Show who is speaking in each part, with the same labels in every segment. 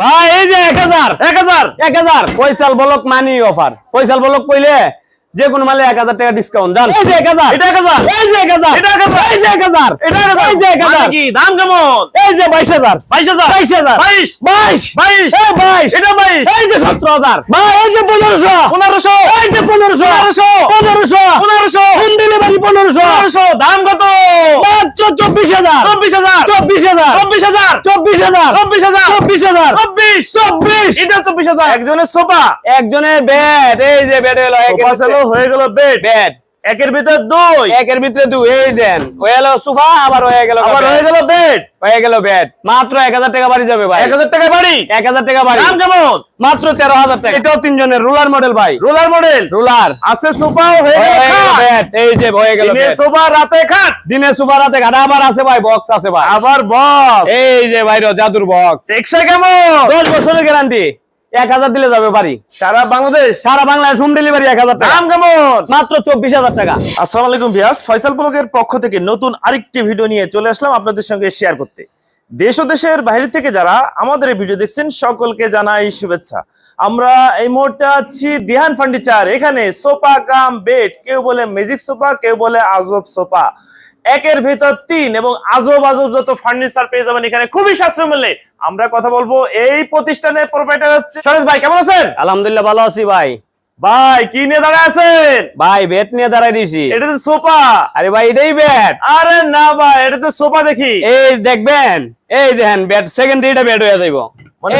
Speaker 1: ভাই, এই যে এক হাজার
Speaker 2: এক হাজার।
Speaker 1: এক হাজার। পয়সাল বলক মানি অফার। পয়সাল বলক কইলে যে কোনো মালে এক হাজার টাকা ডিসকাউন্ট জান। এই যে এক হাজার।
Speaker 2: এটা এক হাজার।
Speaker 1: এই যে এক হাজার।
Speaker 2: এটা এক হাজার।
Speaker 1: এই যে এক হাজার।
Speaker 2: এটা এক হাজার।
Speaker 1: এই যে এক
Speaker 2: মানে
Speaker 1: হাজার
Speaker 2: কি? দাম কেমন?
Speaker 1: এই যে বাইশ হাজার।
Speaker 2: বাইশ হাজার।
Speaker 1: বাইশ হাজার।
Speaker 2: বাইশ।
Speaker 1: বাইশ।
Speaker 2: বাইশ।
Speaker 1: এই বাইশ।
Speaker 2: এটা বাইশ।
Speaker 1: এই যে সতেরো হাজার। ভাই এই যে পনেরোশো।
Speaker 2: পনেরোশো।
Speaker 1: এই যে পনেরোশো।
Speaker 2: পনেরোশো।
Speaker 1: পনেরোশো।
Speaker 2: পনেরোশো।
Speaker 1: হোম ডেলিভারি পনেরোশো।
Speaker 2: পনেরোশো। দাম কত?
Speaker 1: মাত্র চব্বিশ হাজার।
Speaker 2: চব্বিশ হাজার।
Speaker 1: চব্বিশ হাজার।
Speaker 2: চব্বিশ হাজার।
Speaker 1: চব্বিশ হাজার।
Speaker 2: চব্বিশ হাজার।
Speaker 1: চব্বিশ হাজার।
Speaker 2: চব্বিশ।
Speaker 1: চব্বিশ।
Speaker 2: এটা চব্বিশ হাজার। একজনের সোফা।
Speaker 1: একজনের বেড এই যে বেড হলো
Speaker 2: সোফা হয়ে গেল বেড
Speaker 1: বেড
Speaker 2: একের ভিতর দুই।
Speaker 1: একের ভিতরে দুই এই দেন। হয়ে গেল সোফা আবার হয়ে গেল
Speaker 2: আবার হয়ে গেল বেড
Speaker 1: হয়ে গেল বেড মাত্র এক হাজার টাকা বাড়ি যাবে ভাই।
Speaker 2: এক হাজার টাকা বাড়ি?
Speaker 1: এক হাজার টাকা বাড়ি।
Speaker 2: দাম কেমন?
Speaker 1: মাত্র তেরো হাজার টাকা। এটাও তিনজনের রুলার মডেল ভাই।
Speaker 2: রোলার মডেল
Speaker 1: রুলার
Speaker 2: আছে সোফাও হয়ে গেল
Speaker 1: বেড এই যে হয়ে গেল
Speaker 2: দিনে। সোফা রাতে খাট।
Speaker 1: দিনের সোফা রাতে ঘাটা আবার আছে ভাই বক্স আছে ভাই।
Speaker 2: আবার বক্স
Speaker 1: এই যে ভাই জাদুর বক্স
Speaker 2: টেকসই কেমন?
Speaker 1: দশ বছরের গ্যারান্টি এক হাজার দিলে যাবে বাড়ি।
Speaker 2: সারা বাংলাদেশ?
Speaker 1: সারা হোম ডেলিভারি এক হাজার টাকা।
Speaker 2: দাম কেমন?
Speaker 1: মাত্র চব্বিশ হাজার টাকা।
Speaker 2: আসসালামু আলাইকুম ভিয়াস ফয়সাল পক্ষ থেকে নতুন আরেকটি ভিডিও নিয়ে চলে আসলাম আপনাদের সঙ্গে শেয়ার করতে। দেশ ও দেশের বাইরে থেকে যারা আমাদের এই ভিডিও দেখছেন সকলকে জানাই শুভেচ্ছা। আমরা এই মুহূর্তে আছি দিহান ফার্নিচার এখানে সোফা কাম বেড কেউ বলে ম্যাজিক সোফা কেউ বলে আজব সোফা একের ভেতর তিন এবং আজব আজব যত ফার্নিচার পেয়ে যাবেন এখানে খুবই সাশ্রয় মূল্যে। আমরা কথা বলব এই প্রতিষ্ঠানের প্রোপাইটার হচ্ছে সরেশ ভাই, কেমন আছেন?
Speaker 1: আলহামদুলিল্লাহ ভালো আছি ভাই।
Speaker 2: ভাই কি নিয়ে দাঁড়ায় আছেন?
Speaker 1: ভাই বেট নিয়ে দাঁড়াই দিয়েছি
Speaker 2: এটা তো সোফা।
Speaker 1: আরে ভাই এটাই বেড
Speaker 2: আরে না ভাই এটা তো সোফা দেখি।
Speaker 1: এই দেখবেন এই দেখেন বেড সেকেন্ড এটা বেড হয়ে যাইব।
Speaker 2: মানে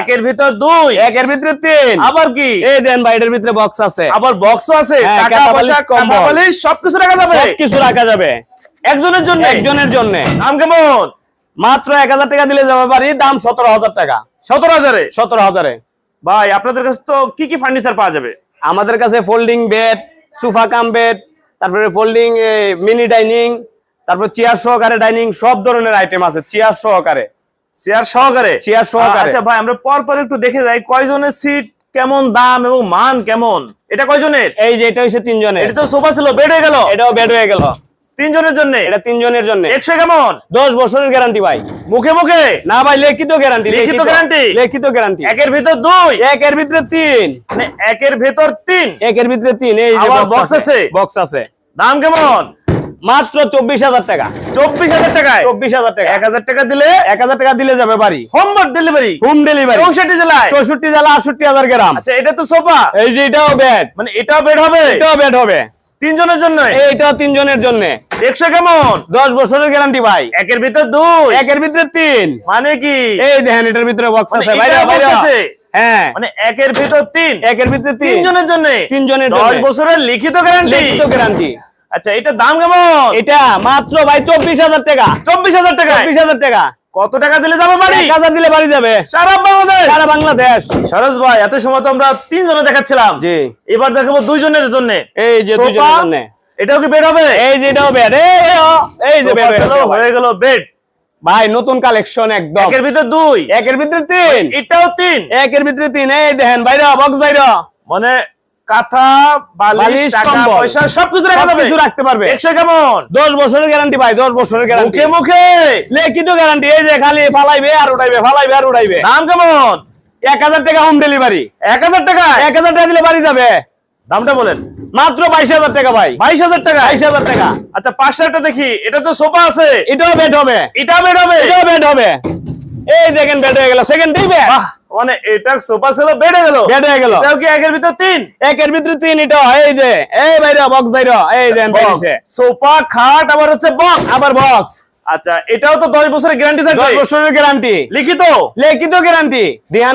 Speaker 2: একের ভিতর দুই।
Speaker 1: একের ভিতরে তিন।
Speaker 2: আবার কি?
Speaker 1: এই দেন ভাই এটার ভিতরে বক্স আছে।
Speaker 2: আবার বক্সও আছে
Speaker 1: হ্যাঁ,
Speaker 2: টাকা পয়সা
Speaker 1: বালিশ, কম্বল।
Speaker 2: কাঁথা সবকিছু রাখা যাবে।
Speaker 1: রাখা যাবে।
Speaker 2: একজনের জন্য?
Speaker 1: একজনের জন্য।
Speaker 2: কেমন?
Speaker 1: মাত্র এক হাজার টাকা দিলে যাবে বাড়ি দাম সতেরো হাজার টাকা।
Speaker 2: সতেরো হাজারে?
Speaker 1: সতেরো হাজারে।
Speaker 2: ভাই আপনাদের কাছে তো কি কি ফার্নিচার পাওয়া যাবে?
Speaker 1: আমাদের কাছে folding bed sofa cum bed তারপরে ফোল্ডিং মিনি ডাইনিং তারপর চেয়ার সহকারে ডাইনিং সব ধরনের আইটেম আছে চেয়ার সহকারে।
Speaker 2: চেয়ার সহকারে?
Speaker 1: চেয়ার সহকারে।
Speaker 2: আচ্ছা ভাই আমরা পর পর একটু দেখে যাই কয়জনের সিট কেমন দাম এবং মান কেমন? এটা কয়জনের?
Speaker 1: এই যে এটা হচ্ছে তিনজনের।
Speaker 2: এটা তো সোফা ছিল বেড হয়ে গেল।
Speaker 1: এটাও বেড হয়ে গেল।
Speaker 2: তিনজনের জন্য?
Speaker 1: এটা তিনজনের জন্য।
Speaker 2: একশো কেমন?
Speaker 1: দশ বছরের গ্যারান্টি ভাই।
Speaker 2: মুখে মুখে?
Speaker 1: না ভাই লিখিত গ্যারান্টি
Speaker 2: লিখিত guarantee?
Speaker 1: লিখিত গ্যারান্টি
Speaker 2: একের ভিতর দুই?
Speaker 1: একের ভিতরে তিন।
Speaker 2: মানে একের ভেতর তিন?
Speaker 1: একের ভিতরে তিন এই box
Speaker 2: আছে?
Speaker 1: বক্স আছে।
Speaker 2: দাম কেমন?
Speaker 1: মাত্র চব্বিশ হাজার টাকা।
Speaker 2: চব্বিশ হাজার টাকায়?
Speaker 1: চব্বিশ হাজার টাকা।
Speaker 2: এক হাজার টাকা দিলে?
Speaker 1: এক হাজার টাকা দিলে যাবে বাড়ি।
Speaker 2: হোমওয়ার্ক ডেলিভারি
Speaker 1: হোম ডেলিভারি
Speaker 2: চৌষট্টি জেলায়?
Speaker 1: চৌষট্টি জেলা আটষট্টি হাজার গ্রাম।
Speaker 2: আচ্ছা এটা তো সোফা।
Speaker 1: এই যে এটাও বেড
Speaker 2: মানে এটাও বেড হবে?
Speaker 1: এটাও বেড হবে।
Speaker 2: তিনজনের জন্য?
Speaker 1: এইটাও তিনজনের জন্য।
Speaker 2: একশো কেমন?
Speaker 1: দশ বছরের গ্যারান্টি ভাই।
Speaker 2: একের ভিতর দুই।
Speaker 1: একের ভিতরে তিন।
Speaker 2: মানে কি?
Speaker 1: এই দেখেন এটার ভিতরে বক্স
Speaker 2: মানে
Speaker 1: আছে বাইরে
Speaker 2: আছে?
Speaker 1: হ্যাঁ।
Speaker 2: মানে একের ভিতর তিন।
Speaker 1: একের ভিতরে তিন।
Speaker 2: তিনজনের জন্য?
Speaker 1: তিনজনের
Speaker 2: দশ বছরের লিখিত গ্যারান্টি
Speaker 1: লিখিত গ্যারান্টি
Speaker 2: আচ্ছা দাম কেমন?
Speaker 1: এটা মাত্র ভাই চব্বিশ হাজার টাকা।
Speaker 2: চব্বিশ হাজার
Speaker 1: চব্বিশ হাজার টাকা।
Speaker 2: কত টাকা দিলে যাবে বাড়ি?
Speaker 1: হাজার দিলে বাড়ি যাবে।
Speaker 2: সারা বাংলাদেশ?
Speaker 1: সারা বাংলাদেশ।
Speaker 2: সরোজ ভাই এত সময় তো আমরা তিনজনে দেখাচ্ছিলাম।
Speaker 1: জি।
Speaker 2: এবার দেখাবো দুইজনের জন্য।
Speaker 1: এই যে জন্য।
Speaker 2: এটাও কি বেড হবে?
Speaker 1: এই যে এটাও বেড এই যে বেড
Speaker 2: হয়ে গেল বেড।
Speaker 1: ভাই নতুন কালেকশন একদম।
Speaker 2: একের ভিতর দুই।
Speaker 1: একের ভিতরে তিন।
Speaker 2: এটাও তিন।
Speaker 1: একের ভিতরে তিন এই দেখেন বাইরে বক্স বাইরে।
Speaker 2: মানে কাঁথা বালিশ
Speaker 1: বালিশ,
Speaker 2: টাকা পয়সা সবকিছু রাখা যাবে।
Speaker 1: কিছু রাখতে পারবে।
Speaker 2: একশো কেমন?
Speaker 1: দশ বছরের গ্যারান্টি ভাই দশ বছরের গ্যারান্টি
Speaker 2: মুখে মুখে।
Speaker 1: লিখিত গ্যারান্টি এই যে খালি ফালাইবে আর উঠাইবে ফালাইবে আর উঠাইবে।
Speaker 2: দাম কেমন?
Speaker 1: এক হাজার টাকা হোম ডেলিভারি
Speaker 2: এক হাজার টাকা
Speaker 1: এক হাজার টাকা দিলে বাড়ি যাবে।
Speaker 2: দামটা বলেন।
Speaker 1: মাত্র বাইশ হাজার টাকা ভাই।
Speaker 2: বাইশ হাজার টাকা?
Speaker 1: বাইশ হাজার টাকা।
Speaker 2: আচ্ছা পাঁচশো একটা দেখি। এটা তো সোফা আছে।
Speaker 1: এটাও বেড হবে।
Speaker 2: এটা বেড হবে?
Speaker 1: এটাও বেড হবে। এই দেখেন বেড হয়ে গেল। সেকেন্ড বেড
Speaker 2: মানে এটা সোফা ছিল বেড হয়ে গেল।
Speaker 1: বেড হয়ে গেল।
Speaker 2: এটাও কি একের ভিতর তিন?
Speaker 1: একের ভিতরে তিন এটা এই যে এই বাইরে বক্স বাইরে। এই দেন বাইরে
Speaker 2: সোফা খাট আবার হচ্ছে বক্স
Speaker 1: আবার বক্স
Speaker 2: আচ্ছা এটাও তো দশ বছরের গ্যারান্টি
Speaker 1: বছরের গ্যারান্টি
Speaker 2: লিখিত?
Speaker 1: লিখিত গ্যারান্টি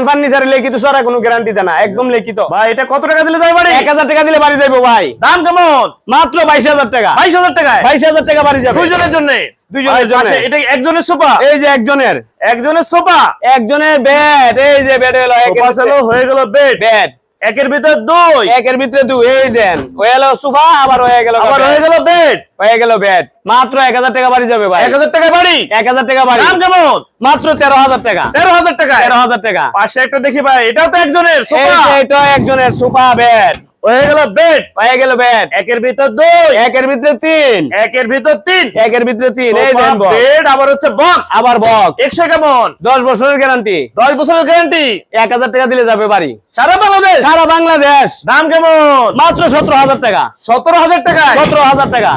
Speaker 1: ফার্নিচারে লিখিত কোনো গ্যারান্টি একদম লিখিত।
Speaker 2: ভাই এটা কত টাকা দিলে যাবে বাড়ি?
Speaker 1: এক হাজার টাকা দিলে বাড়ি যাইবো ভাই।
Speaker 2: দাম কেমন?
Speaker 1: মাত্র বাইশ হাজার টাকা।
Speaker 2: বাইশ হাজার টাকায়?
Speaker 1: বাইশ হাজার টাকা বাড়ি যাবে।
Speaker 2: দুইজনের জন্য?
Speaker 1: দুইজনের জন্য।
Speaker 2: এটা একজনের সোফা?
Speaker 1: এই যে একজনের।
Speaker 2: একজনের সোফা?
Speaker 1: একজনের বেড এই যে বেড হলো
Speaker 2: সোফা হয়ে গেল বেড
Speaker 1: বেড
Speaker 2: একের ভিতরে দুই।
Speaker 1: একের ভিতরে দুই এই দেন। হয়ে গেল সোফা আবার হয়ে গেল
Speaker 2: আবার হয়ে গেল বেড
Speaker 1: হয়ে গেল বেড মাত্র এক হাজার টাকা বাড়ি যাবে ভাই।
Speaker 2: এক হাজার টাকা বাড়ি?
Speaker 1: এক হাজার টাকা বাড়ি।
Speaker 2: দাম কেমন?
Speaker 1: মাত্র তেরো হাজার টাকা।
Speaker 2: তেরো হাজার টাকা।
Speaker 1: তেরো হাজার টাকা।
Speaker 2: পাশে একটা দেখি ভাই এটাও তো একজনের সোফা।
Speaker 1: এটা একজনের সোফা বেড
Speaker 2: হয়ে গেল বেড
Speaker 1: হয়ে গেল বেড
Speaker 2: একের ভিতর দুই।
Speaker 1: একের ভিতরে তিন।
Speaker 2: একের ভিতর তিন।
Speaker 1: একের ভিতরে তিন। এই দেন
Speaker 2: বেড আবার হচ্ছে বক্স
Speaker 1: আবার বক্স
Speaker 2: একশো কেমন?
Speaker 1: দশ বছরের গ্যারান্টি
Speaker 2: দশ বছরের গ্যারান্টি
Speaker 1: এক হাজার টাকা দিলে যাবে বাড়ি।
Speaker 2: সারা বাংলাদেশ?
Speaker 1: সারা বাংলাদেশ।
Speaker 2: দাম কেমন?
Speaker 1: মাত্র সতেরো হাজার টাকা।
Speaker 2: সতেরো হাজার টাকা
Speaker 1: সতেরো হাজার টাকা।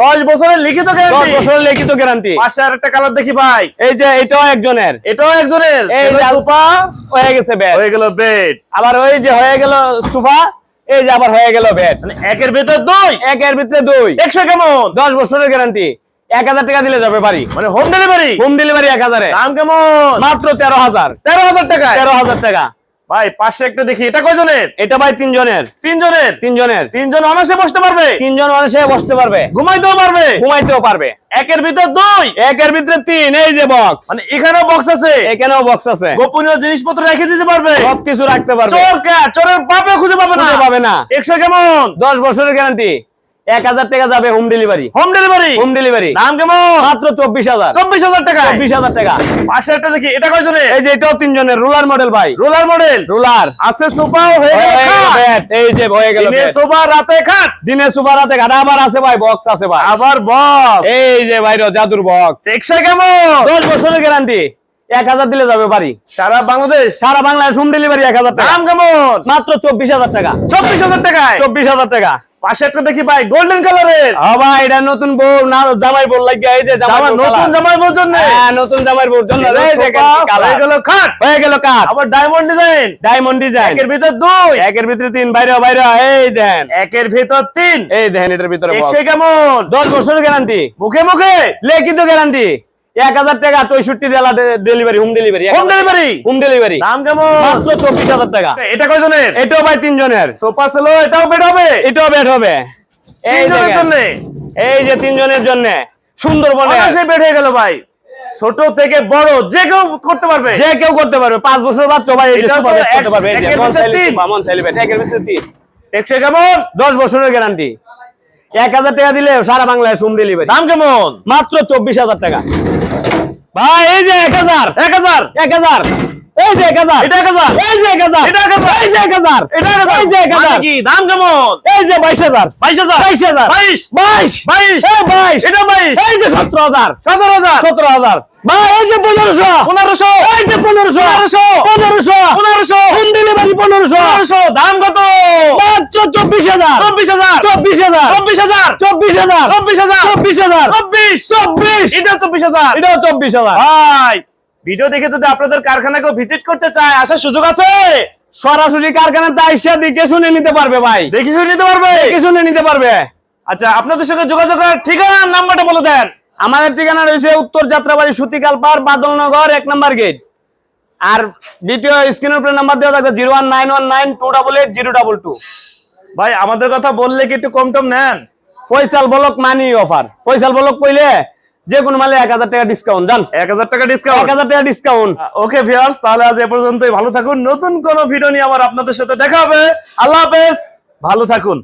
Speaker 2: দশ বছরের লিখিত
Speaker 1: দশ বছরের লিখিত গ্যারান্টি
Speaker 2: পাঁচশো আর একটা কালার দেখি ভাই।
Speaker 1: এই যে এটাও একজনের।
Speaker 2: এটাও একজনের।
Speaker 1: এই সোফা। হয়ে গেছে বেড
Speaker 2: হয়ে গেল বেড
Speaker 1: আবার ওই যে হয়ে গেল সোফা। এই যে আবার হয়ে গেল ভেট
Speaker 2: মানে একের ভিতরে দুই?
Speaker 1: একের ভিতরে দুই।
Speaker 2: একশো কেমন?
Speaker 1: দশ বছরের গ্যারান্টি এক হাজার টাকা দিলে যাবে বাড়ি।
Speaker 2: মানে হোম ডেলিভারি
Speaker 1: হোম ডেলিভারি এক হাজারে।
Speaker 2: দাম কেমন?
Speaker 1: মাত্র তেরো হাজার।
Speaker 2: তেরো হাজার টাকা
Speaker 1: তেরো হাজার টাকা।
Speaker 2: ভাই পাশে একটা দেখি এটা কয়জনের?
Speaker 1: এটা ভাই তিনজনের।
Speaker 2: তিনজনের?
Speaker 1: তিনজনের।
Speaker 2: তিনজন অনাসে বসতে পারবে?
Speaker 1: তিনজন মানুষে বসতে পারবে।
Speaker 2: ঘুমাইতেও পারবে?
Speaker 1: ঘুমাইতেও পারবে।
Speaker 2: একের ভিতর দুই?
Speaker 1: একের ভিতরে তিন এই যে বক্স
Speaker 2: মানে এখানেও বক্স আছে?
Speaker 1: এখানেও বক্স আছে।
Speaker 2: গোপনীয় জিনিসপত্র রেখে দিতে পারবে?
Speaker 1: সবকিছু রাখতে পারবে।
Speaker 2: চোর কে? চোরের পাপে খুঁজে পাবে না?
Speaker 1: পাবে না।
Speaker 2: একশো কেমন?
Speaker 1: দশ বছরের গ্যারান্টি এক হাজার টাকা যাবে home delivery
Speaker 2: home delivery
Speaker 1: home delivery
Speaker 2: দাম কেমন?
Speaker 1: মাত্র চব্বিশ হাজার।
Speaker 2: চব্বিশ হাজার টাকা
Speaker 1: চব্বিশ হাজার টাকা।
Speaker 2: পাশে একটা দেখি এটা কয়জনের?
Speaker 1: এই যে এটাও তিনজনের রুলার মডেল ভাই।
Speaker 2: Roller model
Speaker 1: ruler.
Speaker 2: আছে সোফাও হয়ে গেল
Speaker 1: এই যে হয়ে গেল
Speaker 2: দিনে সোফা রাতে খাট।
Speaker 1: দিনে সুপার রাতে ঘাটা আবার আছে ভাই বক্স আছে ভাই।
Speaker 2: আবার বক্স
Speaker 1: এই যে ভাই জাদুর বক্স
Speaker 2: একশো কেমন?
Speaker 1: দশ বছরের গ্যারান্টি এক হাজার দিলে যাবে বাড়ি।
Speaker 2: সারা বাংলাদেশ?
Speaker 1: সারা বাংলাদেশ হোম ডেলিভারি এক হাজার টাকা।
Speaker 2: দাম কেমন?
Speaker 1: মাত্র চব্বিশ হাজার টাকা।
Speaker 2: চব্বিশ হাজার টাকা
Speaker 1: চব্বিশ হাজার টাকা।
Speaker 2: পাশে একটা দেখি ভাই গোল্ডেন কালারের
Speaker 1: হ্যাঁ ভাই এটা নতুন বউ না জামাই বউ লাগিয়ে এই যে জামাই
Speaker 2: নতুন জামাই বউর জন্য?
Speaker 1: হ্যাঁ নতুন জামাই বউর জন্য এই যে
Speaker 2: হয়ে গেল খাট
Speaker 1: হয়ে গেল কাঠ।
Speaker 2: আবার ডায়মন্ড ডিজাইন
Speaker 1: ডায়মন্ড ডিজাইন
Speaker 2: একের ভিতর দুই।
Speaker 1: একের ভিতরে তিন বাইরে বাইরে এই দেন।
Speaker 2: একের ভিতর তিন।
Speaker 1: এই দেন এটার ভিতরে।
Speaker 2: একশো কেমন?
Speaker 1: দশ বছরের গ্যারান্টি
Speaker 2: মুখে মুখে।
Speaker 1: লে কিন্তু গ্যারান্টি এক হাজার টাকা চৌষট্টি delivery home delivery
Speaker 2: home delivery
Speaker 1: home delivery
Speaker 2: দাম কেমন?
Speaker 1: মাত্র চব্বিশ হাজার টাকা।
Speaker 2: এটা কয়জনের?
Speaker 1: এটাও ভাই তিনজনের।
Speaker 2: সোফা সেলো এটাও বেড হবে?
Speaker 1: এটাও বেড হবে।
Speaker 2: তিনজনের জন্য?
Speaker 1: এই যে তিনজনের জন্য। সুন্দরবনে।
Speaker 2: অনায়াসে বেড হয়ে গেল ভাই। ছোট থেকে বড় যে কেউ করতে পারবে।
Speaker 1: যে কেউ করতে পারবে। পাঁচ বছর বাচ্চা ভাই করতে পারবে। মন মন
Speaker 2: কেমন?
Speaker 1: দশ বছরের গ্যারান্টি এক হাজার টাকা দিলে সারা বাংলায় হোম ডেলিভারি
Speaker 2: দাম কেমন?
Speaker 1: মাত্র চব্বিশ হাজার টাকা। ভাই এই যে এক হাজার
Speaker 2: এক হাজার
Speaker 1: এক হাজার এই যে এক হাজার
Speaker 2: এটা এক হাজার
Speaker 1: এই যে এক হাজার
Speaker 2: এটা এক হাজার।
Speaker 1: এই যে এক হাজার
Speaker 2: এটা এক হাজার
Speaker 1: এই যে এক
Speaker 2: মানে
Speaker 1: হাজার
Speaker 2: কি দাম কেমন
Speaker 1: এই যে বাইশ হাজার
Speaker 2: বাইশ হাজার
Speaker 1: বাইশ হাজার
Speaker 2: বাইশ
Speaker 1: বাইশ
Speaker 2: বাইশ
Speaker 1: এই বাইশ
Speaker 2: এটা বাইশ
Speaker 1: এই যে সতেরো হাজার
Speaker 2: সতেরো হাজার
Speaker 1: সতেরো হাজার ভাই এই যে পনেরোশো
Speaker 2: পনেরোশো
Speaker 1: এই যে পনেরোশো
Speaker 2: পনেরোশো
Speaker 1: পনেরোশো
Speaker 2: পনেরোশো
Speaker 1: হোম ডেলিভারি পনেরোশো
Speaker 2: পনেরোশো দাম কত
Speaker 1: চব্বিশ হাজার।
Speaker 2: চব্বিশ হাজার।
Speaker 1: চব্বিশ হাজার।
Speaker 2: চব্বিশ হাজার।
Speaker 1: চব্বিশ হাজার।
Speaker 2: চব্বিশ হাজার।
Speaker 1: চব্বিশ হাজার।
Speaker 2: চব্বিশ।
Speaker 1: চব্বিশ।
Speaker 2: এটা চব্বিশ হাজার।
Speaker 1: এটাও চব্বিশ হাজার।
Speaker 2: ভাই ভিডিও দেখে যদি আপনাদের কারখানাকেও ভিজিট করতে চায় আসার সুযোগ আছে?
Speaker 1: সরাসরি কারখানাতে আইসা দিকে শুনে নিতে পারবে ভাই।
Speaker 2: দেখে শুনে নিতে পারবে?
Speaker 1: দেখে শুনে নিতে পারবে।
Speaker 2: আচ্ছা আপনাদের সঙ্গে যোগাযোগ করার ঠিকানা নাম্বারটা বলে দেন।
Speaker 1: আমাদের ঠিকানা রয়েছে উত্তর যাত্রাবাড়ি সুতিকাল পার বাদলনগর এক নম্বর গেট আর দ্বিতীয় স্ক্রিনের উপরে নাম্বার দেওয়া থাকবে zero one nine one nine two double eight zero double two
Speaker 2: ভাই আমাদের কথা বললে কি একটু কম টম নেন?
Speaker 1: ফয়সাল বলক মানি অফার ফয়সাল বলক কইলে যে কোনো মালে এক হাজার টাকা ডিসকাউন্ট জান?
Speaker 2: এক হাজার টাকা ডিসকাউন্ট এক
Speaker 1: হাজার টাকা ডিসকাউন্ট
Speaker 2: ওকে ভিউয়ার্স তাহলে আজ এ পর্যন্তই। ভালো থাকুন। নতুন কোন ভিডিও নিয়ে আমার আপনাদের সাথে দেখা হবে। আল্লাহ হাফেজ। ভালো থাকুন।